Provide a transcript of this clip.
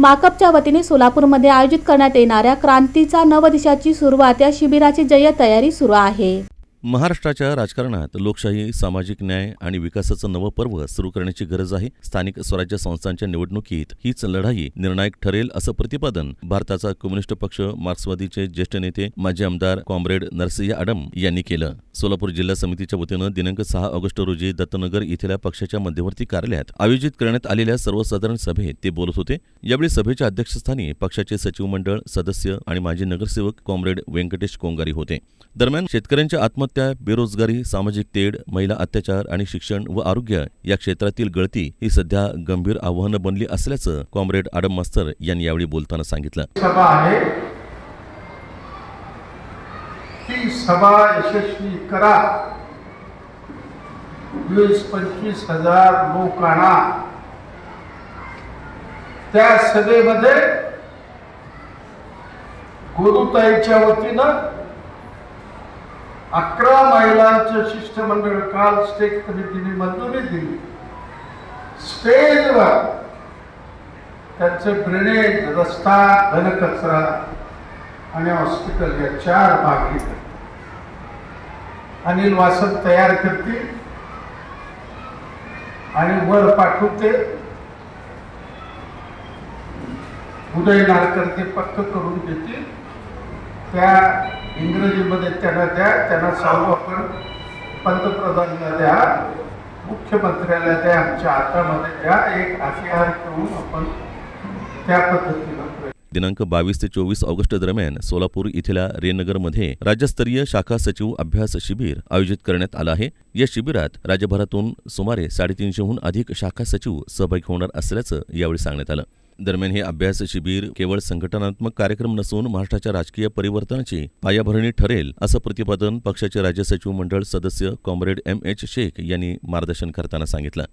माकपच्या वतीने सोलापूरमध्ये आयोजित करण्यात येणाऱ्या क्रांतीचा नवदिशाची सुरुवात या शिबिराची जय तयारी सुरू आहे. महाराष्ट्राच्या राजकारणात लोकशाही सामाजिक न्याय आणि विकासाचं नवं पर्व सुरू करण्याची गरज आहे. स्थानिक स्वराज्य संस्थांच्या निवडणुकीत हीच लढाई निर्णायक ठरेल असं प्रतिपादन भारताचा कम्युनिस्ट पक्ष मार्क्सवादीचे ज्येष्ठ नेते माजी आमदार कॉम्रेड नरसिंह आडम यांनी केलं. सोलापूर जिल्हा समितीच्या वतीनं दिनांक सहा ऑगस्ट रोजी दत्तनगर इथल्या पक्षाच्या मध्यवर्ती कार्यालयात आयोजित करण्यात आलेल्या सर्वसाधारण सभेत ते बोलत होते. यावेळी सभेच्या अध्यक्षस्थानी पक्षाचे सचिव मंडळ सदस्य आणि माजी नगरसेवक कॉम्रेड व्यंकटेश कोंगारी होते. दरम्यान शेतकऱ्यांच्या आत्म आत्महत्या बेरोजगारी सामाजिक तेढ महिला अत्याचार आणि शिक्षण व आरोग्य या क्षेत्रातील गळती ही सध्या गंभीर आव्हानं बनली असल्याचं कॉम्रेड आडम मास्तर यांनी यावेळी बोलताना सांगितलं. सभा आहे. ती सभा यशस्वी करा. वीस पंचवीस हजार लोकांना त्या सभेमध्ये गुरुताईच्या वतीनं अकरा महिलांचं शिष्टमंडळ काल स्टेट कमिटीने मंजुरी दिली. स्टेजवर त्यांचं ड्रेनेज रस्ता घनकचरा आणि हॉस्पिटल या चार भाग अनिल वासक तयार करतील आणि वर पाठवते. उदय नारकर ते पक्क करून देतील. त्या इंग्रजीमध्ये त्यांना द्या त्यांना सांगू आपण पंतप्रधानांना द्या मुख्यमंत्र्याला द्या आमच्या हातामध्ये द्या एक हथियार घेऊन आपण त्या पद्धतीनं दिनांक बावीस ते चोवीस ऑगस्ट दरम्यान सोलापूर इथल्या रेनगरमध्ये राज्यस्तरीय शाखा सचिव अभ्यास शिबिर आयोजित करण्यात आलं आहे. या शिबिरात राज्यभरातून सुमारे साडेतीनशेहून अधिक शाखा सचिव सहभागी होणार असल्याचं यावेळी सांगण्यात आलं. दरम्यान हे अभ्यास शिबिर केवळ संघटनात्मक कार्यक्रम नसून महाराष्ट्राच्या राजकीय परिवर्तनाची पायाभरणी ठरेल असं प्रतिपादन पक्षाचे राज्य सचिव मंडळ सदस्य कॉम्रेड एम एच शेख यांनी मार्गदर्शन करताना सांगितलं.